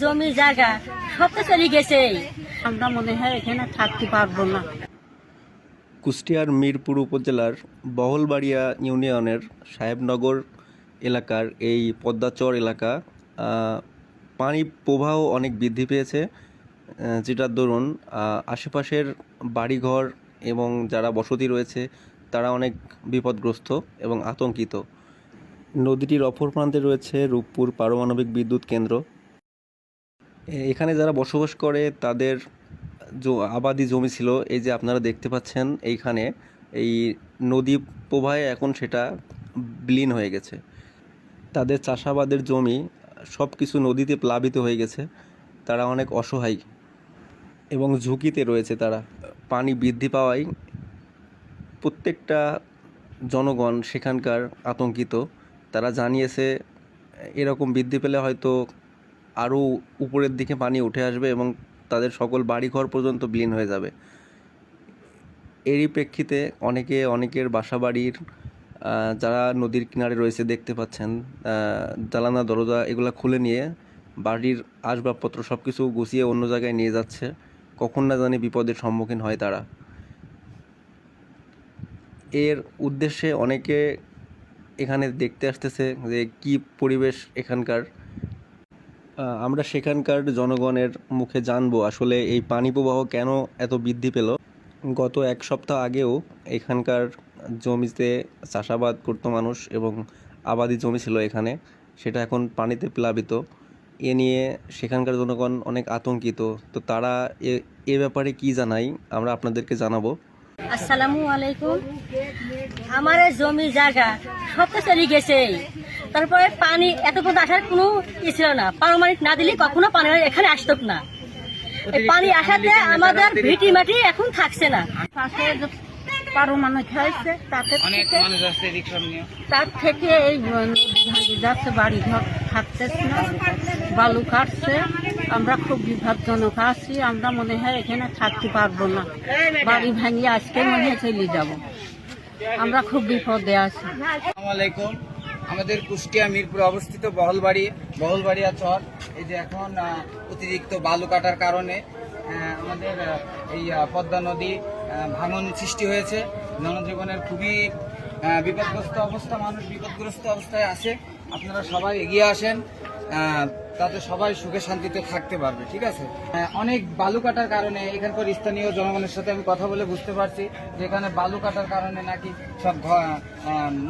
জমি, জায়গা, সব তো চলে গেছে। আমরা মনে হয় এখানে থাকতে পারব না। কুষ্টিয়ার মিরপুর উপজেলার বহলবাড়িয়া ইউনিয়নের সাহেবনগর এলাকার এই পদ্মাচর এলাকা পানি প্রবাহ অনেক বৃদ্ধি পেয়েছে। যেটার দরুন আশেপাশের বাড়িঘর এবং যারা বসতি রয়েছে, তারা অনেক বিপদগ্রস্ত এবং আতঙ্কিত। নদীটির অপর প্রান্তে রয়েছে রূপপুর পারমাণবিক বিদ্যুৎ কেন্দ্র। এখানে যারা বসবাস করে, তাদের আবাদি জমি ছিল। এই যে আপনারা দেখতে পাচ্ছেন, এইখানে এই নদী প্রবাহে এখন সেটা বিলীন হয়ে গেছে। তাদের চাষাবাদের জমি সব কিছু নদীতে প্লাবিত হয়ে গেছে। তারা অনেক অসহায় এবং ঝুঁকিতে রয়েছে তারা। পানি বৃদ্ধি পাওয়ায় প্রত্যেকটা জনগণ সেখানকার আতঙ্কিত। তারা জানিয়েছে, এরকম বৃদ্ধি পেলে হয়তো আরও উপরের দিকে পানি উঠে আসবে এবং তাদের সকল বাড়িঘর পর্যন্ত বিলীন হয়ে যাবে। এরই প্রেক্ষিতে অনেকে অনেকের বাসাবাড়ির যারা নদীর কিনারে রয়েছে দেখতে পাচ্ছেন জানালা, দরজা এগুলা খুলে নিয়ে বাড়ির আসবাবপত্র সব কিছু গুছিয়ে অন্য জায়গায় নিয়ে যাচ্ছে। কখন না জানি বিপদের সম্মুখীন হয় তারা। এর উদ্দেশ্যে অনেকে এখানে দেখতে আসতেছে যে কি পরিবেশ এখানকার। আমরা সেখানকার জনগণের মুখে জানব আসলে এই পানি প্রবাহ কেন এত বৃদ্ধি পেল। গত এক সপ্তাহ আগেও এখানকার জমিতে চাষাবাদ করতো মানুষ এবং আবাদি জমি ছিল এখানে, সেটা এখন পানিতে প্লাবিত। এ নিয়ে সেখানকার জনগণ অনেক আতঙ্কিত। তো তারা এ ব্যাপারে কি জানাই, আমরা আপনাদেরকে জানাব। আসসালামু আলাইকুম। আমার এই জমি জায়গা সব তো চলে গেছে। তারপরে পানি এত পর্যন্ত আসার কোনো ই ছিল না। পারমাণিক না দিলে কখনো পানি এখানে আসতো না। পানি আসাতে আমাদের ভিটি মাটি এখন থাকছে না। পাশে যে পারমাণবিক হয়েছে তাতে তার থেকে এই নদী যাচ্ছে বাড়ি ঘর থাকতেছে না বালু কাটছে। আমরা খুব বিপজ্জনক আছি আমরা মনে হয় এখানে থাকতে পারব না। বাড়ি ভাঙিয়ে আজকে মনে হয় চলে যাব। আমরা খুব বিপদে আছি। আসসালামাইকুম আমাদের কুষ্টিয়া মিরপুরে অবস্থিত বহলবাড়ি, বহলবাড়িয়া চর। এই যে এখন অতিরিক্ত বালু কাটার কারণে আমাদের এই পদ্মা নদী ভাঙন সৃষ্টি হয়েছে। জনজীবনের খুবই বিপদগ্রস্ত অবস্থা, মানুষ বিপদগ্রস্ত অবস্থায় আছে। আপনারা সবাই এগিয়ে আসেন তাতে সবাই সুখে শান্তিতে থাকতে পারবে, ঠিক আছে? অনেক বালু কাটার কারণে এখানকার স্থানীয় জনগণের সাথে আমি কথা বলে বুঝতে পারছি যে এখানে বালু কাটার কারণে নাকি সব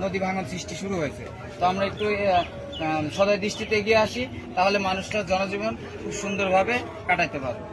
নদী ভাঙন সৃষ্টি শুরু হয়েছে। তো আমরা একটু সদয় দৃষ্টিতে এগিয়ে আসি, তাহলে মানুষটা জনজীবন খুব সুন্দরভাবে কাটাইতে পারবে।